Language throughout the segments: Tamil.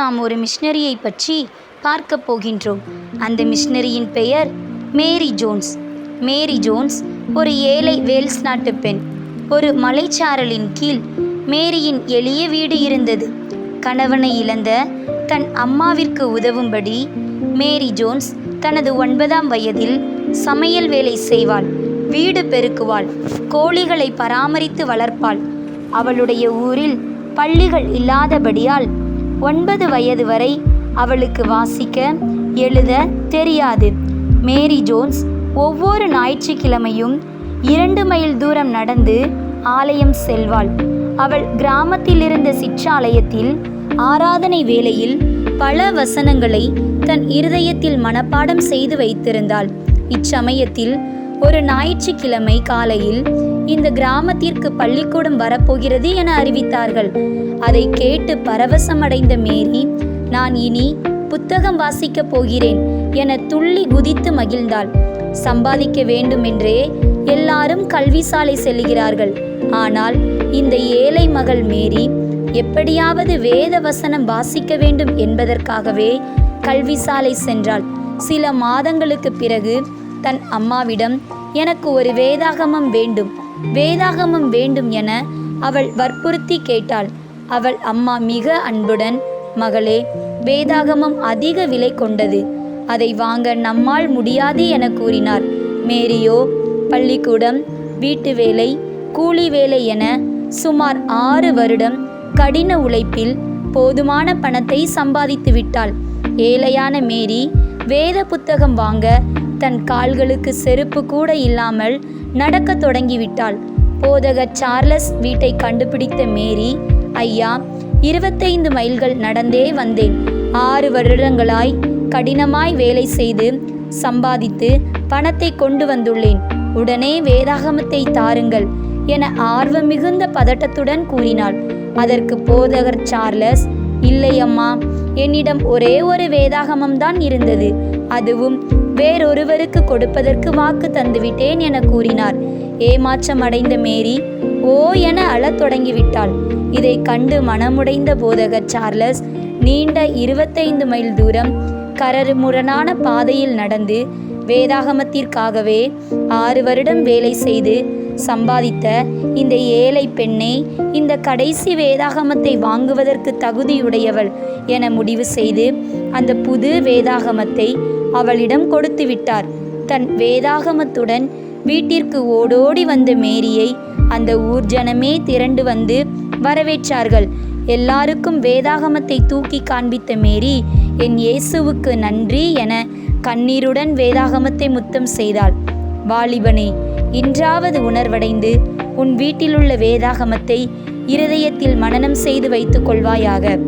நாம் ஒரு மிஷினரியை பற்றி பார்க்க போகின்றோம். அந்த மிஷினரியின் பெயர் மேரி ஜோன்ஸ். மேரி ஜோன்ஸ் ஒரு ஏழை வேல்ஸ் நாட்டு பெண். ஒரு மலைச்சாரலின் கீழ் மேரியின் எளிய வீடு இருந்தது. கணவனை இழந்த தன் அம்மாவிற்கு உதவும்படி மேரி ஜோன்ஸ் தனது ஒன்பதாம் வயதில் சமையல் வேலை செய்வாள். வீடு பெருக்குவாள். கோழிகளை பராமரித்து வளர்ப்பாள். அவளுடைய ஊரில் பள்ளிகள் இல்லாதபடியால் ஒன்பது வயது வரை அவளுக்கு வாசிக்க எழுத தெரியாது. மேரி ஜோன்ஸ் ஒவ்வொரு ஞாயிற்றுக்கிழமையும் இரண்டு மைல் தூரம் நடந்து ஆலயம் செல்வாள். அவள் கிராமத்தில் இருந்த சிற்றாலயத்தில் ஆராதனை வேளையில் பல வசனங்களை தன் இருதயத்தில் மனப்பாடம் செய்து வைத்திருந்தாள். இச்சமயத்தில் ஒரு ஞாயிற்றுக்கிழமை காலையில் இந்த கிராமத்திற்கு பள்ளிக்கூடம் வரப்போகிறது என அறிவித்தார்கள். அதை கேட்டு பரவசமடைந்த மேரி நான் இனி புத்தகம் வாசிக்கப் போகிறேன் என துள்ளி குதித்து மகிழ்ந்தாள். சம்பாதிக்க வேண்டுமென்றே எல்லாரும் கல்விசாலை செல்கிறார்கள். ஆனால் இந்த ஏழை மகள் மேரி எப்படியாவது வேத வசனம் வாசிக்க வேண்டும் என்பதற்காகவே கல்விசாலை சென்றாள். சில மாதங்களுக்கு பிறகு தன் அம்மாவிடம் எனக்கு ஒரு வேதாகமம் வேண்டும். வேதாகமம் வேண்டும் என அவள் வற்புறுத்தி கேட்டாள். அவள் அம்மா மிக அன்புடன் மகளே வேதாகமம் அதிக விலை கொண்டது. அதை வாங்க நம்மால் முடியாது என கூறினார். மேரியோ பள்ளிக்கூடம் வீட்டு வேலை கூலி வேலை என சுமார் ஆறு வருடம் கடின உழைப்பில் போதுமான பணத்தை சம்பாதித்து விட்டாள். ஏழையான மேரி வேத புத்தகம் வாங்க தன் கால்களுக்கு செருப்பு கூட இல்லாமல் நடக்கத் தொடங்கிவிட்டாள். போதகர் சார்லஸ் வீட்டை கண்டுபிடித்த மேரி ஐயா இருபத்தைந்து மைல்கள் நடந்தே வந்தேன். ஆறு வருடங்களாய் கடினமாய் வேலை செய்து சம்பாதித்து பணத்தை கொண்டு வந்துள்ளேன். உடனே வேதாகமத்தை தாருங்கள் என ஆர்வம் மிகுந்த பதட்டத்துடன் கூறினாள். அதற்கு போதகர் சார்லஸ் இல்லை அம்மா என்னிடம் ஒரே ஒரு வேதாகமம் தான் இருந்தது. அதுவும் வேறொருவருக்கு கொடுப்பதற்கு வாக்கு தந்துவிட்டேன் என கூறினார். ஏமாற்றம் அடைந்த மேரி ஓ என அழத் தொடங்கிவிட்டாள். இதை கண்டு மனமுடைந்த போதகர் சார்லஸ் நீண்ட இருபத்தைந்து மைல் தூரம் கரடுமுரடான பாதையில் நடந்து வேதாகமத்திற்காகவே ஆறு வருடம் வேலை செய்து சம்பாதித்த இந்த ஏழை பெண்ணை இந்த கடைசி வேதாகமத்தை வாங்குவதற்கு தகுதியுடையவள் என முடிவு செய்து அந்த புது வேதாகமத்தை அவளிடம் கொடுத்து விட்டார் தன் வேதாகமத்துடன் வீட்டிற்கு ஓடோடி வந்த மேரியை அந்த ஊர் ஜனமே திரண்டு வந்து வரவேற்றார்கள். எல்லாருக்கும் வேதாகமத்தை தூக்கி காண்பித்த மேரி என் இயேசுவுக்கு நன்றி என கண்ணீருடன் வேதாகமத்தை முத்தம் செய்தாள். வாலிபனே இன்றாவது உணர்வடைந்து உன் வீட்டிலுள்ள வேதாகமத்தை இருதயத்தில் மனனம் செய்து வைத்துக் கொள்வாயாக.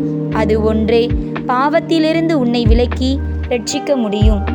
அது ஒன்றே பாவத்திலிருந்து உன்னை விலக்கி ரட்சிக்க முடியும்.